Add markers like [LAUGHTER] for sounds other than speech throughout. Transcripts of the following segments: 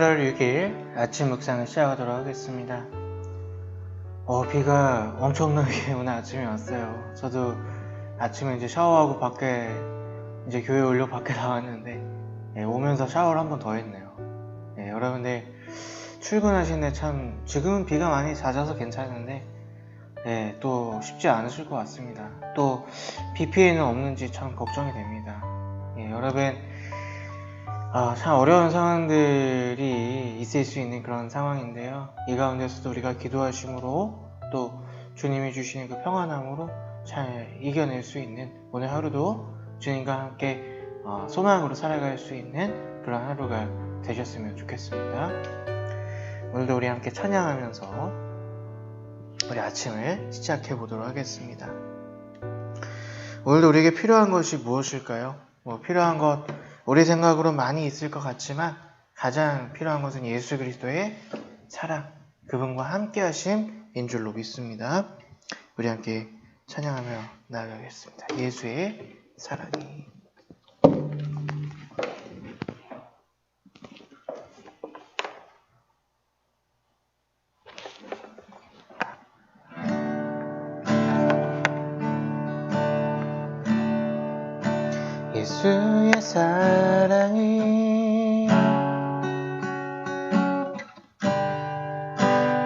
8월 6일 아침 묵상을 시작하도록 하겠습니다. 어, 비가 엄청나게 [LAUGHS] 오늘 아침에 왔어요. 저도 아침에 이제 샤워하고 밖에 이제 교회 올려 밖에 [LAUGHS] 나왔는데 예, 오면서 샤워를 한 번 더 했네요. 예, 여러분들 출근하시는데 참 지금은 비가 많이 잦아서 괜찮은데 예, 또 쉽지 않으실 것 같습니다. 또 비 피해는 없는지 참 걱정이 됩니다. 예, 여러분 아, 참 어려운 상황들이 있을 수 있는 그런 상황인데요. 이 가운데서도 우리가 기도하심으로 또 주님이 주시는 그 평안함으로 잘 이겨낼 수 있는 오늘 하루도 주님과 함께 어, 소망으로 살아갈 수 있는 그런 하루가 되셨으면 좋겠습니다. 오늘도 우리 함께 찬양하면서 우리 아침을 시작해 보도록 하겠습니다. 오늘도 우리에게 필요한 것이 무엇일까요? 뭐 필요한 것 우리 생각으로 많이 있을 것 같지만 가장 필요한 것은 예수 그리스도의 사랑, 그분과 함께 하심인 줄로 믿습니다. 우리 함께 찬양하며 나아가겠습니다. 예수의 사랑이. 예수의 사랑이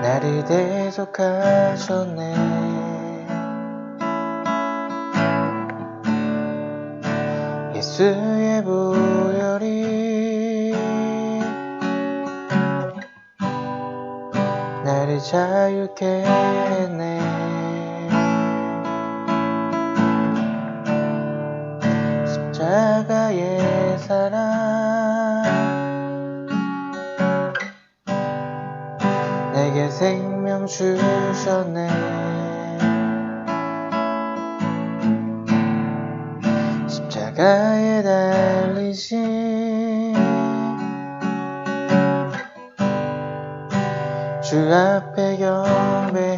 나를 대속하셨네. 예수의 보혈이 나를 자유케 했네 사랑. 내게 생명 주셨네. 십자가에 달리신 주 앞에 경배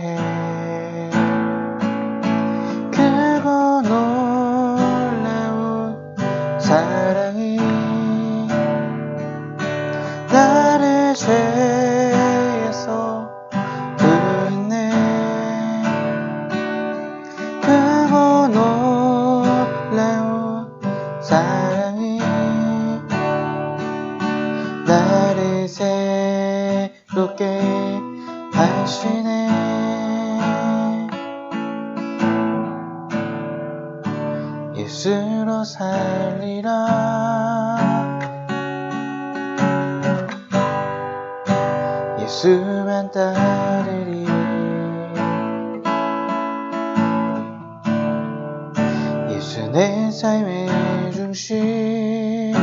살리라. 예수만 따르리. 예수 내 삶의 중심.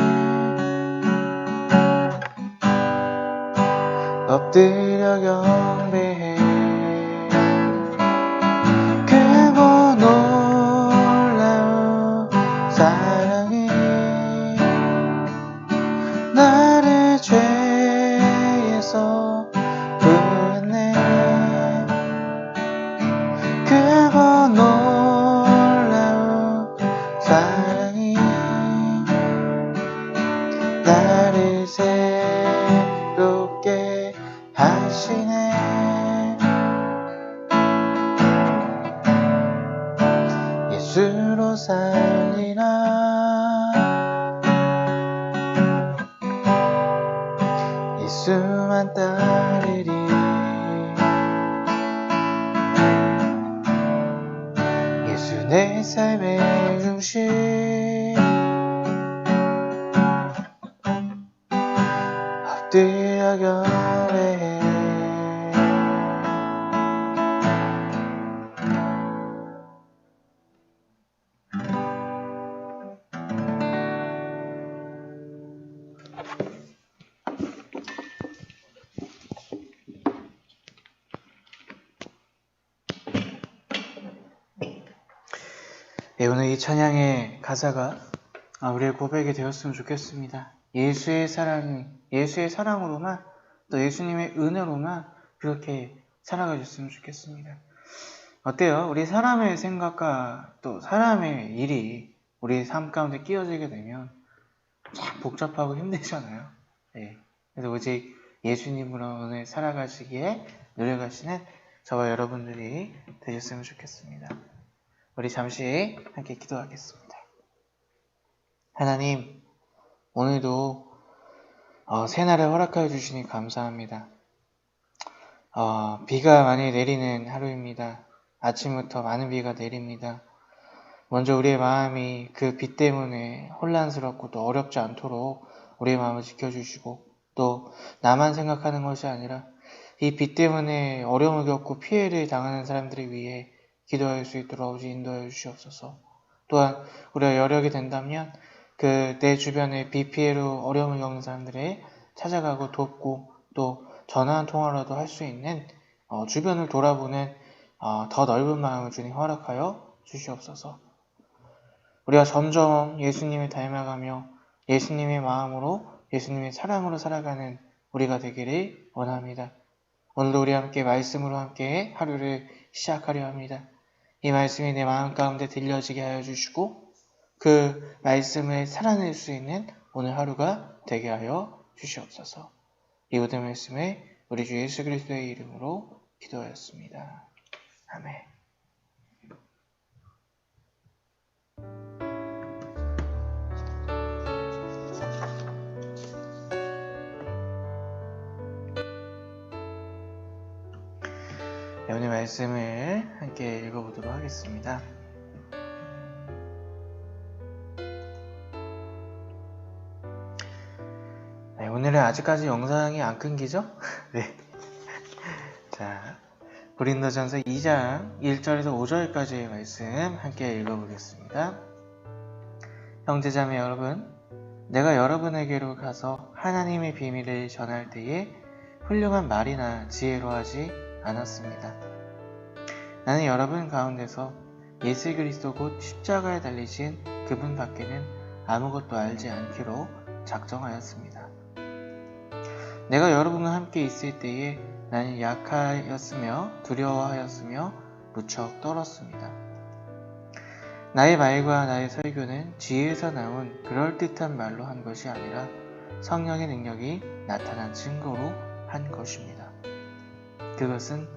엎드려 경배해 예수만 따르리. 예수 내 삶의 중심 네, 오늘 이 찬양의 가사가 아, 우리의 고백이 되었으면 좋겠습니다. 예수의 사랑이, 예수의 사랑으로만, 또 예수님의 은혜로만 그렇게 살아가셨으면 좋겠습니다. 어때요? 우리 사람의 생각과 또 사람의 일이 우리 삶 가운데 끼어지게 되면 참 복잡하고 힘들잖아요. 네. 그래서 오직 예수님으로 오늘 살아가시기에 노력하시는 저와 여러분들이 되셨으면 좋겠습니다. 우리 잠시 함께 기도하겠습니다. 하나님, 오늘도 어, 새날을 허락하여 주시니 감사합니다. 어, 비가 많이 내리는 하루입니다. 아침부터 많은 비가 내립니다. 먼저 우리의 마음이 그 비 때문에 혼란스럽고 또 어렵지 않도록 우리의 마음을 지켜주시고 또 나만 생각하는 것이 아니라 이 비 때문에 어려움을 겪고 피해를 당하는 사람들을 위해 기도할 수 있도록 아버지 인도하여 주시옵소서. 또한 우리가 여력이 된다면 그 내 주변에 비 피해로 어려움을 겪는 사람들을 찾아가고 돕고 또 전화 한 통화라도 할 수 있는 어, 주변을 돌아보는 어, 더 넓은 마음을 주님 허락하여 주시옵소서. 우리가 점점 예수님을 닮아가며 예수님의 마음으로 예수님의 사랑으로 살아가는 우리가 되기를 원합니다. 오늘도 우리 함께 말씀으로 함께 하루를 시작하려 합니다. 이 말씀이 내 마음 가운데 들려지게 하여 주시고 그 말씀을 살아낼 수 있는 오늘 하루가 되게 하여 주시옵소서. 이 모든 말씀을 우리 주 예수 그리스도의 이름으로 기도하였습니다. 아멘. 말씀을 함께 읽어보도록 하겠습니다. 네, 오늘은 아직까지 영상이 안 끊기죠? [LAUGHS] 네. 자, 고린도전서 2장 1절에서 5절까지의 말씀 함께 읽어보겠습니다. 형제자매 여러분, 내가 여러분에게로 가서 하나님의 비밀을 전할 때에 훌륭한 말이나 지혜로 하지 않았습니다. 나는 여러분 가운데서 예수 그리스도 곧 십자가에 달리신 그분 밖에는 아무것도 알지 않기로 작정하였습니다. 내가 여러분과 함께 있을 때에 나는 약하였으며 두려워하였으며 무척 떨었습니다. 나의 말과 나의 설교는 지혜에서 나온 그럴듯한 말로 한 것이 아니라 성령의 능력이 나타난 증거로 한 것입니다. 그것은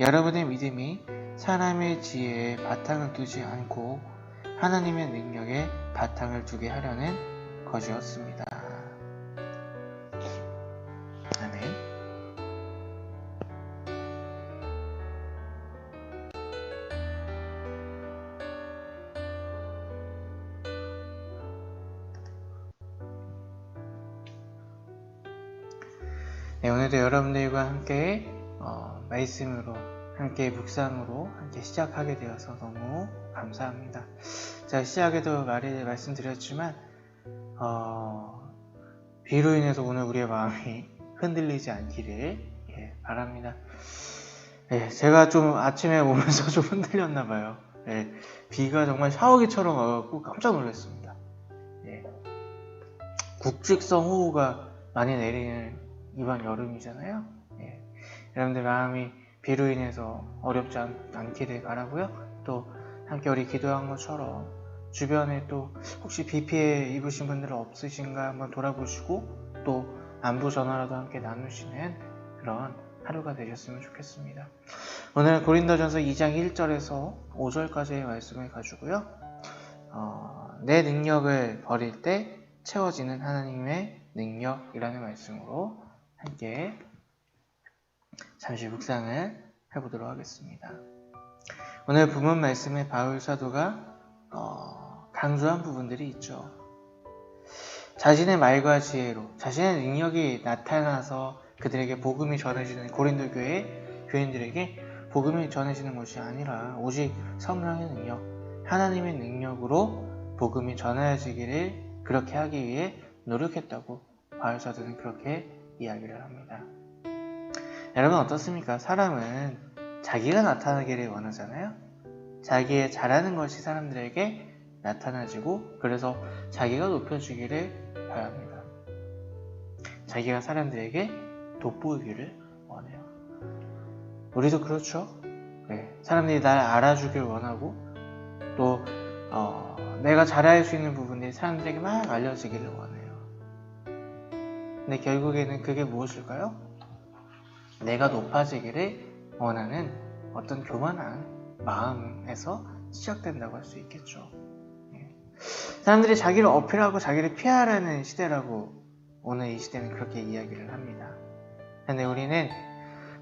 여러분의 믿음이 사람의 지혜에 바탕을 두지 않고 하나님의 능력에 바탕을 두게 하려는 것이었습니다. 아멘. 네, 오늘도 여러분들과 함께 어, 말씀으로 함께 묵상으로 함께 시작하게 되어서 너무 감사합니다. 제가 시작에도 말이 말씀드렸지만 어, 비로 인해서 오늘 우리의 마음이 흔들리지 않기를 예, 바랍니다. 예, 제가 좀 아침에 오면서 [LAUGHS] 좀 흔들렸나 봐요. 예, 비가 정말 샤워기처럼 와갖고 깜짝 놀랐습니다. 예, 국직성 호우가 많이 내리는 이번 여름이잖아요. 예, 여러분들 마음이 비로 인해서 어렵지 않, 기를 바라고요. 또 함께 우리 기도한 것처럼 주변에 또 혹시 비 피해 입으신 분들 없으신가 한번 돌아보시고 또 안부 전화라도 함께 나누시는 그런 하루가 되셨으면 좋겠습니다. 오늘 고린도전서 2장 1절에서 5절까지의 말씀을 가지고요. 어, 내 능력을 버릴 때 채워지는 하나님의 능력이라는 말씀으로 함께 잠시 묵상을 해보도록 하겠습니다. 오늘 부문 말씀에 바울 사도가 어, 강조한 부분들이 있죠. 자신의 말과 지혜로 자신의 능력이 나타나서 그들에게 복음이 전해지는 고린도 교회 교인들에게 복음이 전해지는 것이 아니라 오직 성령의 능력, 하나님의 능력으로 복음이 전해지기를 그렇게 하기 위해 노력했다고 바울 사도는 그렇게 이야기를 합니다. 여러분 어떻습니까? 사람은 자기가 나타나기를 원하잖아요. 자기의 잘하는 것이 사람들에게 나타나지고 그래서 자기가 높여주기를 바랍니다. 자기가 사람들에게 돋보이기를 원해요. 우리도 그렇죠. 네, 사람들이 날 알아주길 원하고 또 어, 내가 잘할 수 있는 부분이 사람들에게 막 알려지기를 원해요. 근데 결국에는 그게 무엇일까요? 내가 높아지기를 원하는 어떤 교만한 마음에서 시작된다고 할 수 있겠죠. 예. 사람들이 자기를 어필하고 자기를 피하라는 시대라고 오늘 이 시대는 그렇게 이야기를 합니다. 근데 우리는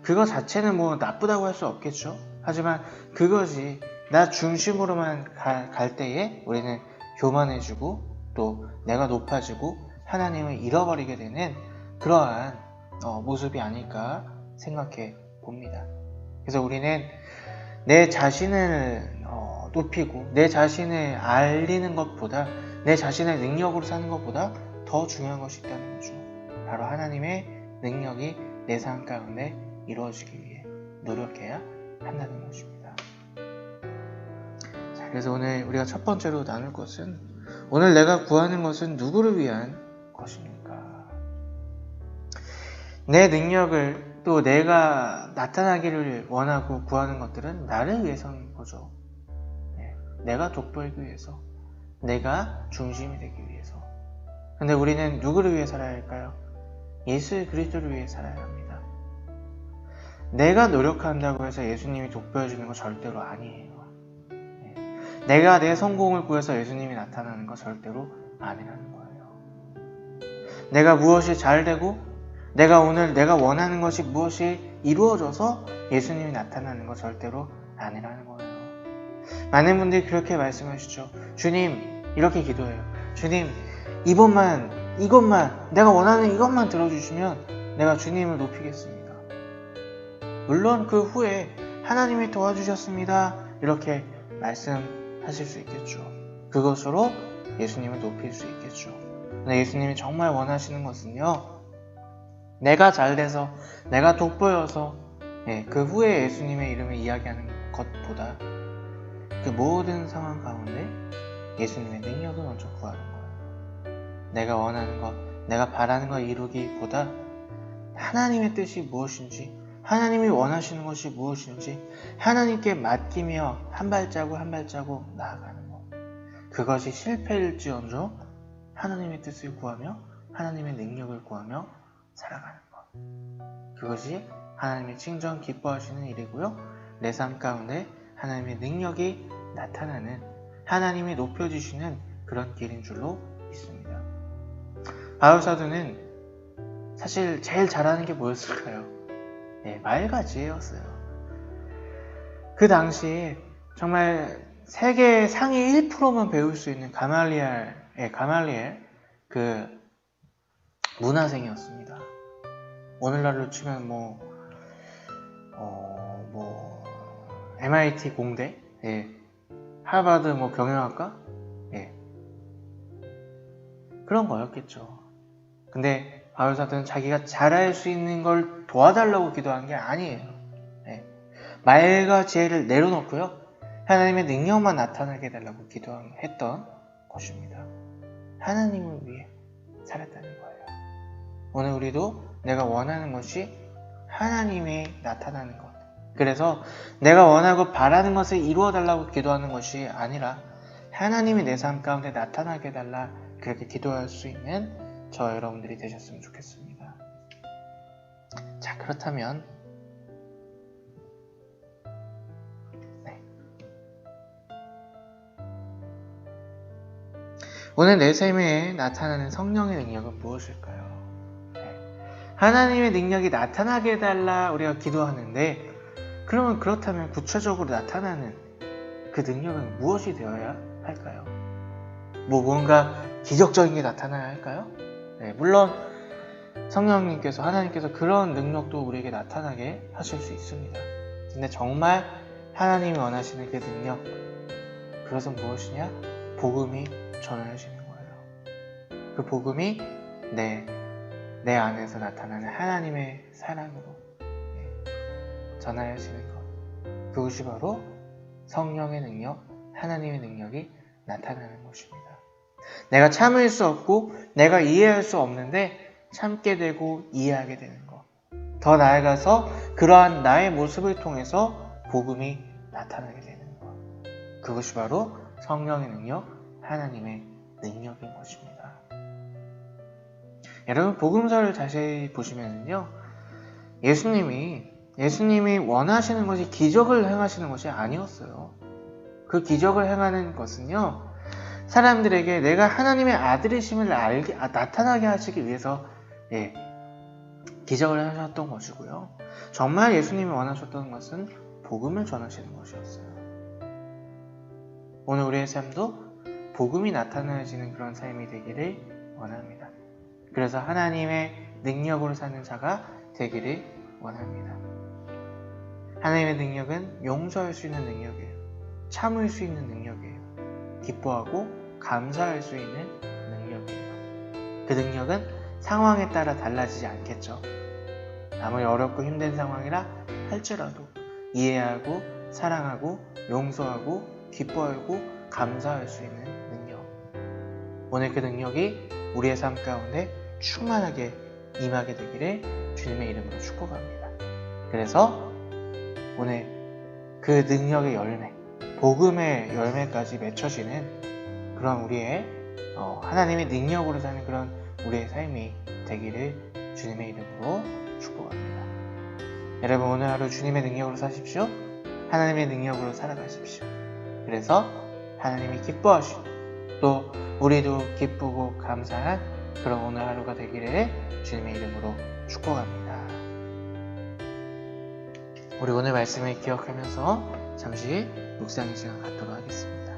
그거 자체는 뭐 나쁘다고 할 수 없겠죠. 하지만 그것이 나 중심으로만 가- 갈 때에 우리는 교만해지고 또 내가 높아지고 하나님을 잃어버리게 되는 그러한 어, 모습이 아닐까 생각해 봅니다. 그래서 우리는 내 자신을 어, 높이고 내 자신을 알리는 것보다 내 자신의 능력으로 사는 것보다 더 중요한 것이 있다는 거죠. 바로 하나님의 능력이 내 삶 가운데 이루어지기 위해 노력해야 한다는 것입니다. 자, 그래서 오늘 우리가 첫 번째로 나눌 것은 오늘 내가 구하는 것은 누구를 위한 것입니까? 내 능력을 또 내가 나타나기를 원하고 구하는 것들은 나를 위해서인 거죠. 예, 내가 돋보이기 위해서, 내가 중심이 되기 위해서. 근데 우리는 누구를 위해 살아야 할까요? 예수 그리스도를 위해 살아야 합니다. 내가 노력한다고 해서 예수님이 돋보여 주는 거 절대로 아니에요. 예, 내가 내 성공을 구해서 예수님이 나타나는 거 절대로 아니라는 거예요. 내가 무엇이 잘 되고 내가 오늘 내가 원하는 것이 무엇이 이루어져서 예수님이 나타나는 거 절대로 아니라는 거예요. 많은 분들이 그렇게 말씀하시죠. 주님, 이렇게 기도해요. 주님, 이것만, 이것만, 내가 원하는 이것만 들어주시면 내가 주님을 높이겠습니다. 물론 그 후에 하나님이 도와주셨습니다. 이렇게 말씀하실 수 있겠죠. 그것으로 예수님을 높일 수 있겠죠. 근데 예수님이 정말 원하시는 것은요, 내가 잘 돼서, 내가 돋보여서, 예, 그 후에 예수님의 이름을 이야기하는 것보다 그 모든 상황 가운데 예수님의 능력을 먼저 구하는 거예요. 내가 원하는 것, 내가 바라는 것 이루기보다 하나님의 뜻이 무엇인지, 하나님이 원하시는 것이 무엇인지, 하나님께 맡기며 한 발자국 한 발자국 나아가는 것. 그것이 실패일지언정 하나님의 뜻을 구하며 하나님의 능력을 구하며 살아가는 것. 그것이 하나님의 친정 기뻐하시는 일이고요. 내 삶 가운데 하나님의 능력이 나타나는 하나님이 높여주시는 그런 길인 줄로 믿습니다. 바울사도는 사실 제일 잘하는 게 뭐였을까요? 네, 말가지혜였어요. 그 당시에 정말 세계 상위 1%만 배울 수 있는 가말리엘, 예, 가말리엘 그 문화생이었습니다. 오늘날로 치면 뭐, 어, 뭐, MIT 공대, 예, 하버드 뭐 경영학과, 예, 그런 거였겠죠. 근데 바울사도는 자기가 잘할 수 있는 걸 도와달라고 기도한 게 아니에요. 예, 말과 지혜를 내려놓고요. 하나님의 능력만 나타나게 해달라고 기도했던 것입니다. 하나님을 위해 살았다는. 오늘 우리도 내가 원하는 것이 하나님이 나타나는 것. 그래서 내가 원하고 바라는 것을 이루어 달라고 기도하는 것이 아니라 하나님이 내 삶 가운데 나타나게 해달라 그렇게 기도할 수 있는 저 여러분들이 되셨으면 좋겠습니다. 자, 그렇다면 네. 오늘 내 삶에 나타나는 성령의 능력은 무엇일까요? 네. 하나님의 능력이 나타나게 해달라 우리가 기도하는데 그러면 그렇다면 구체적으로 나타나는 그 능력은 무엇이 되어야 할까요? 뭐 뭔가 기적적인 게 나타나야 할까요? 네, 물론 성령님께서 하나님께서 그런 능력도 우리에게 나타나게 하실 수 있습니다. 근데 정말 하나님이 원하시는 그 능력 그것은 무엇이냐? 복음이 전하시는 거예요. 그 복음이 내, 내 안에서 나타나는 하나님의 사랑으로 네, 전하시는 것. 그것이 바로 성령의 능력, 하나님의 능력이 나타나는 것입니다. 내가 참을 수 없고 내가 이해할 수 없는데 참게 되고 이해하게 되는 것. 더 나아가서 그러한 나의 모습을 통해서 복음이 나타나게 되는 것. 그것이 바로 성령의 능력, 하나님의 능력인 것입니다. 여러분 복음서를 자세히 보시면요. 예수님이 예수님이 원하시는 것이 기적을 행하시는 것이 아니었어요. 그 기적을 행하는 것은요. 사람들에게 내가 하나님의 아들이심을 알게 아, 나타나게 하시기 위해서 예, 기적을 하셨던 것이고요. 정말 예수님이 원하셨던 것은 복음을 전하시는 것이었어요. 오늘 우리의 삶도 복음이 나타나지는 그런 삶이 되기를 원합니다. 그래서 하나님의 능력으로 사는 자가 되기를 원합니다. 하나님의 능력은 용서할 수 있는 능력이에요. 참을 수 있는 능력이에요. 기뻐하고 감사할 수 있는 능력이에요. 그 능력은 상황에 따라 달라지지 않겠죠. 아무리 어렵고 힘든 상황이라 할지라도 이해하고 사랑하고 용서하고 기뻐하고 감사할 수 있는 능력. 오늘 그 능력이 우리의 삶 가운데 충만하게 임하게 되기를 주님의 이름으로 축복합니다. 그래서 오늘 그 능력의 열매, 복음의 열매까지 맺혀지는 그런 우리의 어, 하나님의 능력으로 사는 그런 우리의 삶이 되기를 주님의 이름으로 축복합니다. 여러분 오늘 하루 주님의 능력으로 사십시오. 하나님의 능력으로 살아가십시오. 그래서 하나님이 기뻐하시고 또 우리도 기쁘고 감사한 그런 오늘 하루가 되기를 주님의 이름으로 축복합니다. 우리 오늘 말씀을 기억하면서 잠시 묵상의 시간 갖도록 하겠습니다.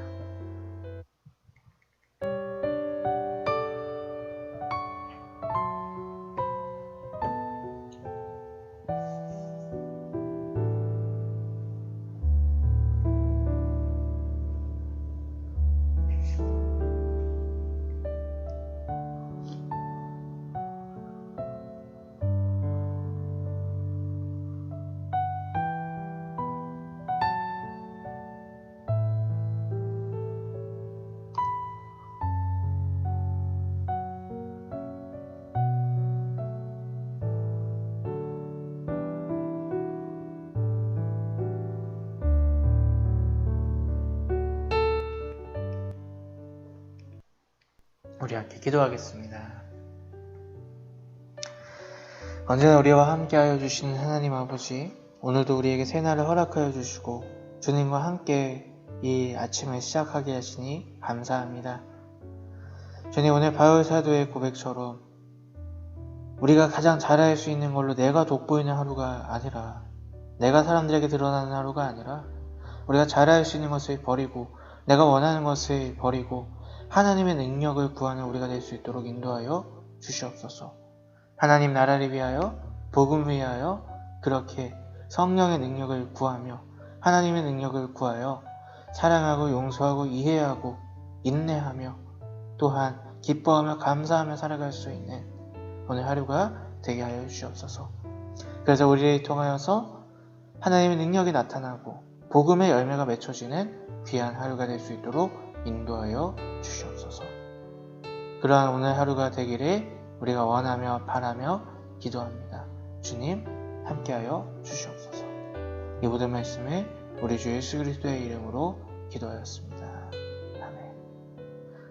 우리 함께 기도하겠습니다. 언제나 우리와 함께하여 주시는 하나님 아버지, 오늘도 우리에게 새날을 허락하여 주시고 주님과 함께 이 아침을 시작하게 하시니 감사합니다. 주님 오늘 바울 사도의 고백처럼 우리가 가장 잘할 수 있는 걸로 내가 돋보이는 하루가 아니라 내가 사람들에게 드러나는 하루가 아니라 우리가 잘할 수 있는 것을 버리고 내가 원하는 것을 버리고 하나님의 능력을 구하는 우리가 될 수 있도록 인도하여 주시옵소서. 하나님 나라를 위하여 복음을 위하여 그렇게 성령의 능력을 구하며 하나님의 능력을 구하여 사랑하고 용서하고 이해하고 인내하며 또한 기뻐하며 감사하며 살아갈 수 있는 오늘 하루가 되게 하여 주시옵소서. 그래서 우리를 통하여서 하나님의 능력이 나타나고 복음의 열매가 맺혀지는 귀한 하루가 될 수 있도록 인도하여 주시옵소서. 그러한 오늘 하루가 되기를 우리가 원하며 바라며 기도합니다. 주님 함께하여 주시옵소서. 이 모든 말씀을 우리 주 예수 그리스도의 이름으로 기도하였습니다. 아멘.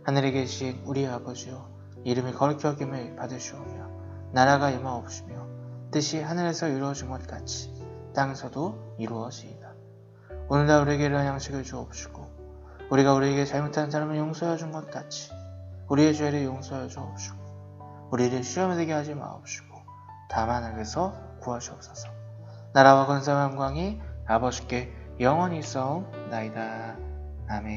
하늘에 계신 우리 아버지여 이름이 거룩히 여김을 받으시오며 나라가 임하옵시며 뜻이 하늘에서 이루어진 것 같이 땅에서도 이루어지이다. 오늘날 우리에게 이러한 양식을 주옵시고 우리가 우리에게 잘못한 사람을 용서해 준것 같이 우리의 죄를 용서해 주옵시고 우리를 시험에 들게 하지 마옵시고 다만 악에서 구하시옵소서. 나라와 권세와 영광이 아버지께 영원히 있사옵나이다. 아멘